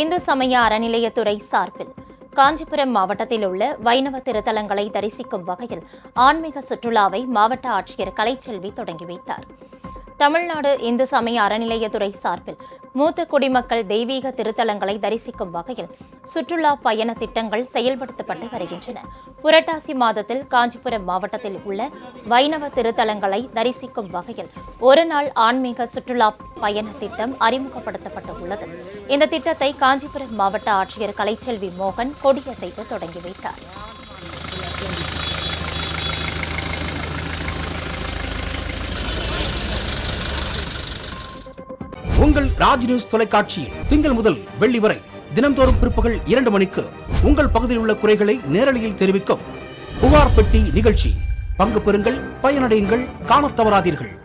இந்து சமய அறநிலையத்துறை சார்பில் காஞ்சிபுரம் மாவட்டத்தில் உள்ள வைணவ திருத்தலங்களை தரிசிக்கும் வகையில் ஆன்மீக சுற்றுலாவை மாவட்ட ஆட்சியர் கலைச்செல்வி தொடங்கி வைத்தார். தமிழ்நாடு இந்து சமய அறநிலையத்துறை சார்பில் மூத்த குடிமக்கள் தெய்வீக திருத்தலங்களை தரிசிக்கும் வகையில் சுற்றுலா பயண திட்டங்கள் செயல்படுத்தப்பட்டு வருகின்றன. புரட்டாசி மாதத்தில் காஞ்சிபுரம் மாவட்டத்தில் உள்ள வைணவ திருத்தலங்களை தரிசிக்கும் வகையில் ஒரு நாள் ஆன்மீக சுற்றுலா பயண திட்டம் உள்ளது. இந்த திட்டத்தை காஞ்சிபுரம் மாவட்ட ஆட்சியர் கலைச்செல்வி மோகன் கொடியசைத்து தொடங்கி வைத்தார். உங்கள் ராஜ் நியூஸ் தொலைக்காட்சியில் திங்கள் முதல் வெள்ளி வரை தினம்தோறும் பிற்பகல் இரண்டு மணிக்கு உங்கள் பகுதியில் உள்ள குறைகளை நேரலையில் தெரிவிக்கும் புகார் பெட்டி நிகழ்ச்சி. பங்கு பெறுங்கள் பயனடையுங்கள் காணத் தவறாதீர்கள்.